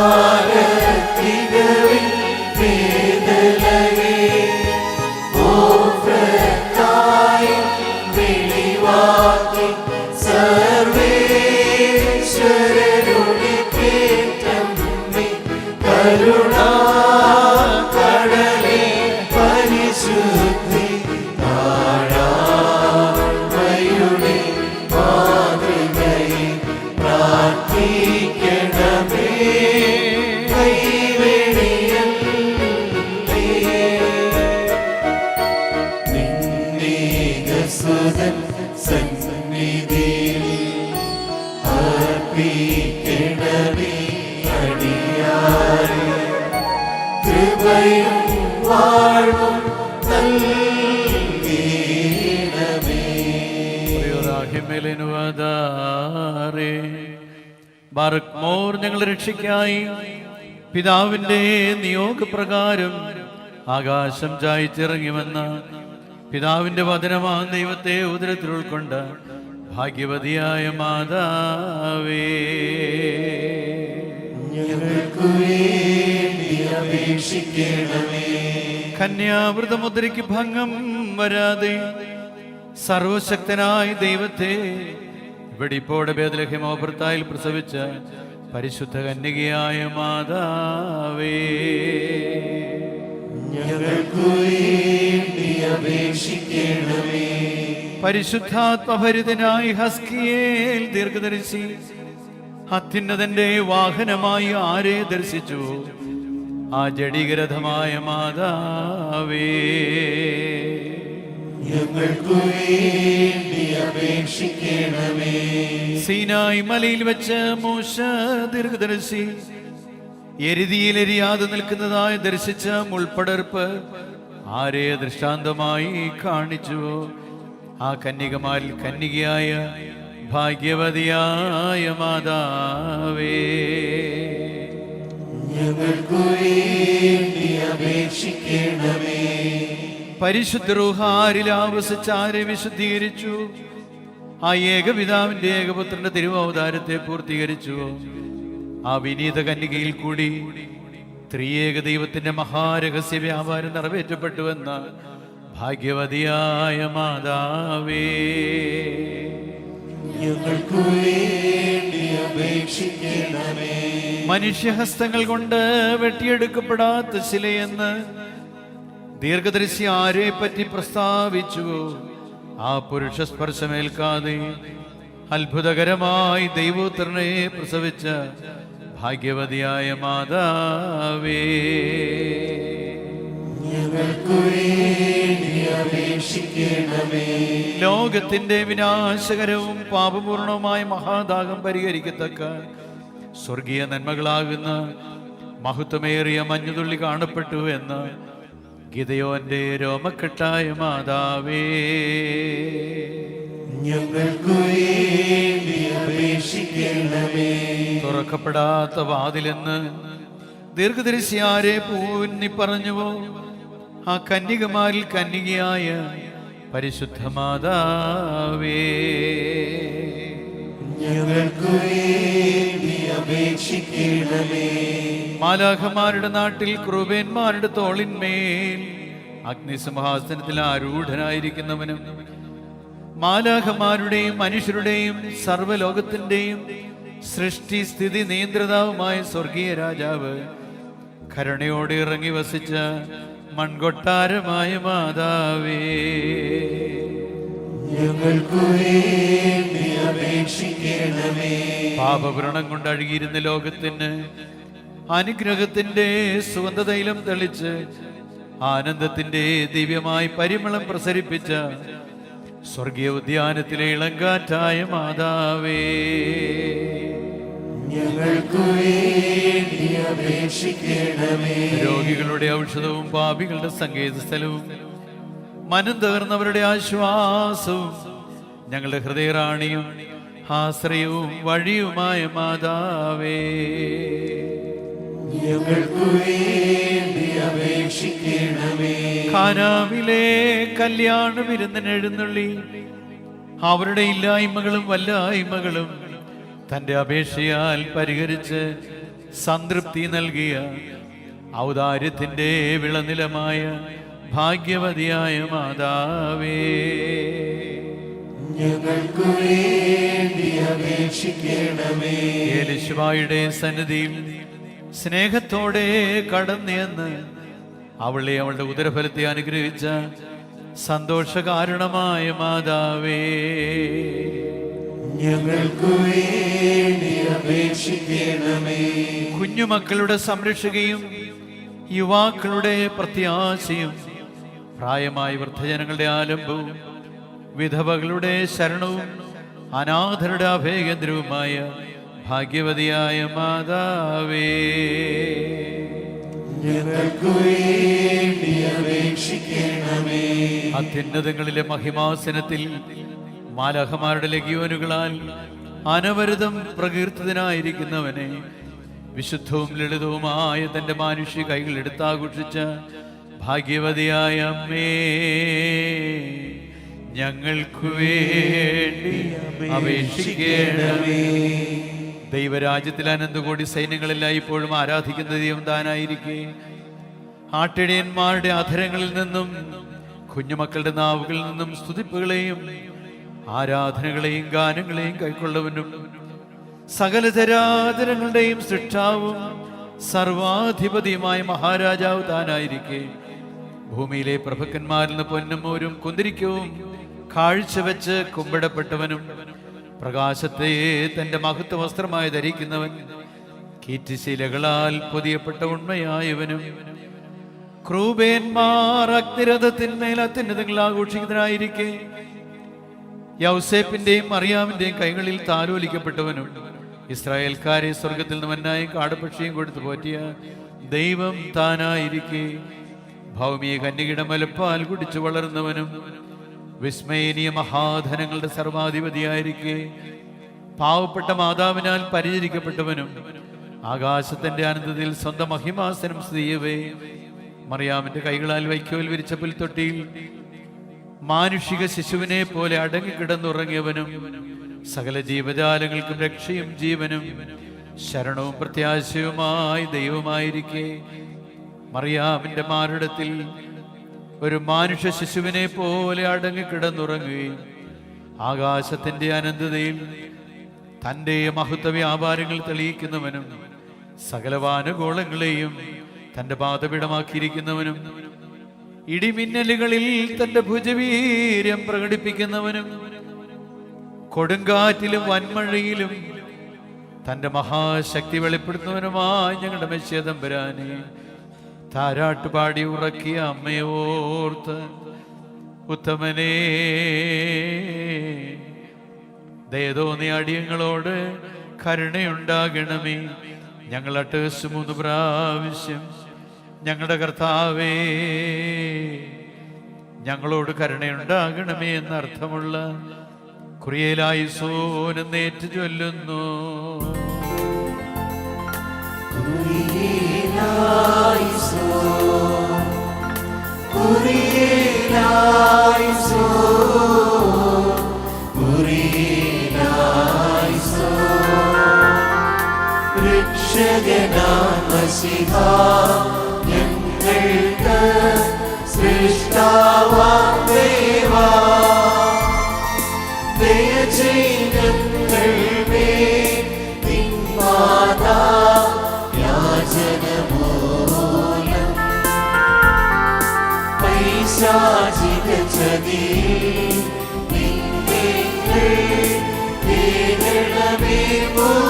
아. കൃപയും Barack more ഞങ്ങൾ രക്ഷിക്കായി. പിതാവിന്റെ നിയോഗപ്രകാരം ആകാശം ചായച്ചിറങ്ങിവന്ന പിതാവിന്റെ വചനമാ ദൈവത്തെ ഉദരത്തിൽ ഉൾക്കൊണ്ട ഭാഗ്യവതിയായ മാതാവേ. കന്യാവൃതമുദ്രയ്ക്ക് ഭംഗം വരാതെ സർവശക്തനായ ദൈവത്തെ വെടിപ്പോടെ ഭേദലഹ്യമോഭർത്തായിൽ പ്രസവിച്ച പരിശുദ്ധ കന്യകയായ മാതാവേ. ഞങ്ങൾക്ക് വേണ്ടി അപേക്ഷിക്കണമേ. പരിശുദ്ധാത്മഭരിതനായി ഹസ്കിയേൽ ദീർഘദർശി അത്യുന്നതന്റെ വാഹനമായി ആരെ ദർശിച്ചു? ആ ജഡികരഥമായ മാതാവേ. ഞങ്ങൾക്ക് വേണ്ടി അപേക്ഷിക്കണമേ. സീനായി മലയിൽ വെച്ച് മോശ ദീർഘദർശി എരുതിയിലെരിയാതെ നിൽക്കുന്നതായി ദർശിച്ച മുൾപ്പടർപ്പ് ആരെ ദൃഷ്ടാന്തമായി കാണിച്ചു? ആ കന്യകമാരിൽ കന്യകയായ ഭാഗ്യവതിയായ മാതാവേ. പരിശുദ്ധ റൂഹാരിൽ ആവസിച്ച് ആരെ വിശുദ്ധീകരിച്ചു? ആ ഏകപിതാവിന്റെ ഏകപുത്രന്റെ തിരുവവതാരത്തെ പൂർത്തീകരിച്ചു. ആ വിനീത കന്യകയിൽ കൂടി ത്രിയേക ദൈവത്തിന്റെ മഹാരഹസ്യ വ്യാപാരം നിറവേറ്റപ്പെട്ടുവെന്ന ഭാഗ്യവതിയായ മാതാവേ. ഞങ്ങൾക്കു വേണ്ടി അപേക്ഷിക്കണമേ. മനുഷ്യഹസ്തങ്ങൾ കൊണ്ട് വെട്ടിയെടുക്കപ്പെടാത്ത ശിലയെന്ന് ദീർഘദർശി ആരെ പറ്റി പ്രസ്താവിച്ചു ആ പുരുഷ സ്പർശമേൽക്കാതെ അത്ഭുതകരമായി ദൈവോത്രനെ പ്രസവിച്ച ഭാഗ്യവതിയായ മാതാവേ. ലോകത്തിന്റെ വിനാശകരവും പാപപൂർണവുമായ മഹാദാഗം പരിഹരിക്കത്തക്ക സ്വർഗീയ നന്മകളാകുന്ന മഹത്വമേറിയ മഞ്ഞുതുള്ളി കാണപ്പെട്ടു എന്ന് ഗിതയോന്റെ രോമക്കെട്ടായ മാതാവേ. തുറക്കപ്പെടാത്ത വാതിലെന്ന് ദീർഘദർശിയാരെ പൂന്നി പറഞ്ഞുവോ? ആ കന്യകമാരിൽ കന്യകയായ പരിശുദ്ധ മാതാവേ ഞങ്ങൾക്ക് വേണ്ടി അപേക്ഷിക്കണമേ. മാലാഖമാരുടെ നാട്ടിൽ ക്രൂബേന്മാരുടെ തോളിന്മേൽ അഗ്നിസിംഹാസനത്തിൽ ആരൂഢനായിരിക്കുന്നവനും മാലാഖമാരുടെയും മനുഷ്യരുടെയും സർവലോകത്തിന്റെയും സൃഷ്ടി സ്ഥിതി നിയന്ത്രിതാവുമായ സ്വർഗീയ രാജാവ് കരുണയോടെ ഇറങ്ങി വസിച്ച മൺകൊട്ടാരമായ മാതാവേ. ഞങ്ങൾക്ക് വേണ്ടി അപേക്ഷിക്കണമേ. പാപവ്രണം കൊണ്ട് അഴുകിയിരുന്ന ലോകത്തിന് അനുഗ്രഹത്തിന്റെ സുഗന്ധതൈലം തെളിച്ച് ആനന്ദത്തിന്റെ ദിവ്യമായി പരിമളം പ്രസരിപ്പിച്ച സ്വർഗീയ ഉദ്യാനത്തിലെ ഇളങ്കാറ്റായ മാതാവേ. ഞങ്ങൾക്ക് വേണ്ടി അപേക്ഷിക്കണമേ. രോഗികളുടെ ഔഷധവും പാപികളുടെ സംഗീത സ്ഥലവും മനം തകർന്നവരുടെ ആശ്വാസവും ഞങ്ങളുടെ ഹൃദയറാണിയും ആശ്രയവും വഴിയുമായ മാതാവേ. ഞങ്ങൾക്ക് വേണ്ടി അപേക്ഷിക്കണമേ. കാനാവിലെ കല്യാണ വിരുന്നിനെഴുന്നള്ളി അവരുടെ ഇല്ലായ്മകളും വല്ലായ്മകളും തന്റെ അപേക്ഷയാൽ പരിഹരിച്ച് സംതൃപ്തി നൽകിയ ഔദാര്യത്തിന്റെ വിളനിലമായ ഭാഗ്യവതിയായ മാതാവേ. ഞങ്ങൾക്ക് വേണ്ടി അപേക്ഷിക്കണമേ. സന്നിധിയിൽ സ്നേഹത്തോടെ കടന്നെന്ന് അവളെ അവളുടെ ഉദരഫലത്തെ അനുഗ്രഹിച്ച സന്തോഷകാരണമായ മാതാവേ. ഞങ്ങൾക്ക് വേണ്ടി അപേക്ഷിക്കണമേ. കുഞ്ഞുമക്കളുടെ സംരക്ഷകയും യുവാക്കളുടെ പ്രത്യാശയും പ്രായമായ വൃദ്ധജനങ്ങളുടെ ആലംബവും വിധവകളുടെ ശരണവും അനാഥരുടെ അഭയകേന്ദ്രവുമായ ഭാഗ്യവതിയായ മാതാവേ. അത്യുന്നതങ്ങളിലെ മഹിമാസനത്തിൽ മാലഹമാരുടെ ലഗിയോനുകളാൽ അനവരുതം പ്രകീർത്തിതനായിരിക്കുന്നവനെ വിശുദ്ധവും ലളിതവുമായ തന്റെ മാനുഷ്യ കൈകൾ എടുത്താഘോഷിച്ച ഭാഗ്യവതിയായ അമ്മേ ഞങ്ങൾക്കു വേണ്ടി അപേക്ഷിക്കണമേ. ദൈവരാജ്യത്തിൽ അനന്തകോടി സൈന്യങ്ങളെല്ലാം ഇപ്പോഴും ആരാധിക്കുന്ന ദൈവം താനായിരിക്കെ. ആട്ടിടയന്മാരുടെ അധരങ്ങളിൽ നിന്നും കുഞ്ഞുമക്കളുടെ നാവുകളിൽ നിന്നും സ്തുതിപ്പുകളെയും ആരാധനകളെയും ഗാനങ്ങളെയും കൈക്കൊള്ളവനും സകല ചരാചരങ്ങളുടെയും സൃഷ്ടാവും സർവാധിപതിയുമായ മഹാരാജാവ് താനായിരിക്കെ. ഭൂമിയിലെ പ്രഭുക്കന്മാരിൽ നിന്ന് പൊന്നമ്മൂരും കുന്തിരിക്കവും കാഴ്ചവെച്ച് കുമ്പിടപ്പെട്ടവനും പ്രകാശത്തെ തന്റെ മഹത്വ വസ്ത്രമായി ധരിക്കുന്നവൻ കീറ്റുശീലകളാൽ പൊതിയപ്പെട്ട ഉണ്മയായവനും ക്രൂബേന്മാർ അഗ്നിരഥത്തിന്മേൽ അത്യുന്നതങ്ങൾ ആഘോഷിക്കുന്നതിനായിരിക്കെ യൗസേപ്പിന്റെയും മറിയാമിന്റെയും കൈകളിൽ താലോലിക്കപ്പെട്ടവനും ഇസ്രായേൽക്കാരെ സ്വർഗത്തിൽ നിന്ന് മന്നായും കാടുപക്ഷിയും കൊടുത്തു പോറ്റിയ ദൈവം താനായിരിക്കെ. ഭൗമിയെ കന്യകിട മലപ്പാൽ കുടിച്ചു വളർന്നവനും വിസ്മയനീയ മഹാധനങ്ങളുടെ സർവാധിപതിയായിരിക്കെ. പാവപ്പെട്ട മാതാവിനാൽ പരിചരിക്കപ്പെട്ടവനും ആകാശത്തിന്റെ ആനന്ദത്തിൽ സ്വന്തം മഹിമാസനം സ്ഥിതിയവേ മറിയാമിന്റെ കൈകളാൽ വൈക്കോൽ വിരിച്ച പുൽത്തൊട്ടിയിൽ മാനുഷിക ശിശുവിനെ പോലെ അടങ്ങിക്കിടന്നുറങ്ങിയവനും സകല ജീവജാലങ്ങൾക്കും രക്ഷയും ജീവനും ശരണവും പ്രത്യാശയുമായി ദൈവമായിരിക്കെ. മറിയാമിന്റെ മാറിടത്തിൽ ഒരു മാനുഷ്യ ശിശുവിനെ പോലെ അടങ്ങിക്കിടന്നുറങ്ങുകയും ആകാശത്തിന്റെ അനന്തതയിൽ തന്റെ മഹത്വ വ്യാപാരങ്ങൾ തെളിയിക്കുന്നവനും സകലവാനുഗോളങ്ങളെയും തന്റെ പാതപിടമാക്കിയിരിക്കുന്നവനും ഇടിമിന്നലുകളിൽ തന്റെ ഭുജവീര്യം പ്രകടിപ്പിക്കുന്നവനും കൊടുങ്കാറ്റിലും വൻമഴയിലും തന്റെ മഹാശക്തി വെളിപ്പെടുത്തുന്നവനുമായി ഞങ്ങളുടെ മെച്ചേതം വരാനെ താരാട്ടുപാടി ഉറക്കിയ അമ്മയോർത്ത് ഉത്തമനേ ദയതോന്നി അടിയങ്ങളോട് കരുണയുണ്ടാകണമേ. ഞങ്ങളട്ട് മൂന്ന് പ്രാവശ്യം ഞങ്ങളുടെ കർത്താവേ ഞങ്ങളോട് കരുണയുണ്ടാകണമേ എന്നർത്ഥമുള്ള കുറിയലായി സോനെന്നേറ്റ് ചൊല്ലുന്നു. രക്ഷകനാമസിഹ ഞങ്ങൾക്ക് സൃഷ്ടാവാം ദേവാ. ദയ ചെയ്തങ്ങൾ മേൽ നിന്മാതാ യാചനമൂലം. പൈശാചിക ചതിയിൽ നിന്നെങ്ങൾ തേടണമേ മുക്തി ദുസ്സേനാവലിയിൽ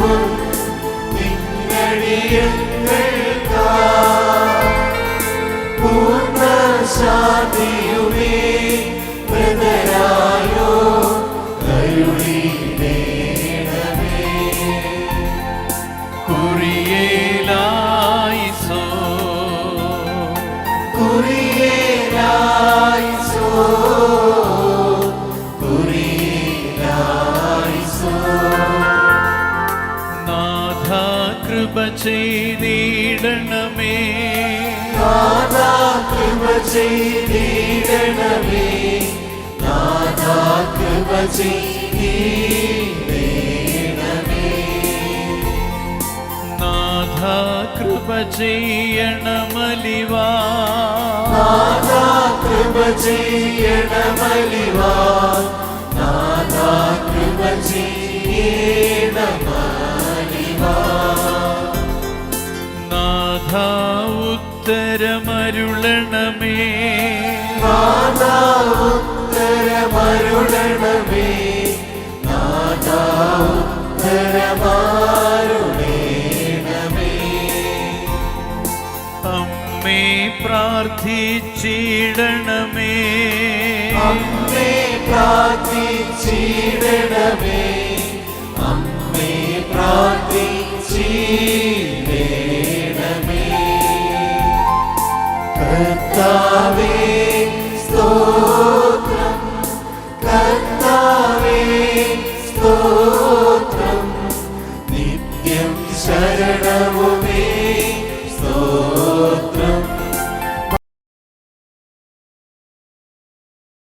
മോചനവും നിന്നടിയങ്ങൾക്കാ ചെയ്തിടണമേ നാഥാ കൃപ ചെയ്തിടണമേ നാഥ കൃപ ചെയ്യണമലിവാ. നാഥാ കൃപ ചെയ്യണമലിവാ. നാഥാ കൃപ ചെയ്യണമലിവാ. നാഥ ഉത്തരമരുളണമേ പ്രാർത്ഥിച്ചിടണമേ അമ്മേ പ്രാർത്ഥിച്ചിടണമേ. അമ്മേ പ്രാർത്ഥിച്ചിടണമേ. കർത്താവേ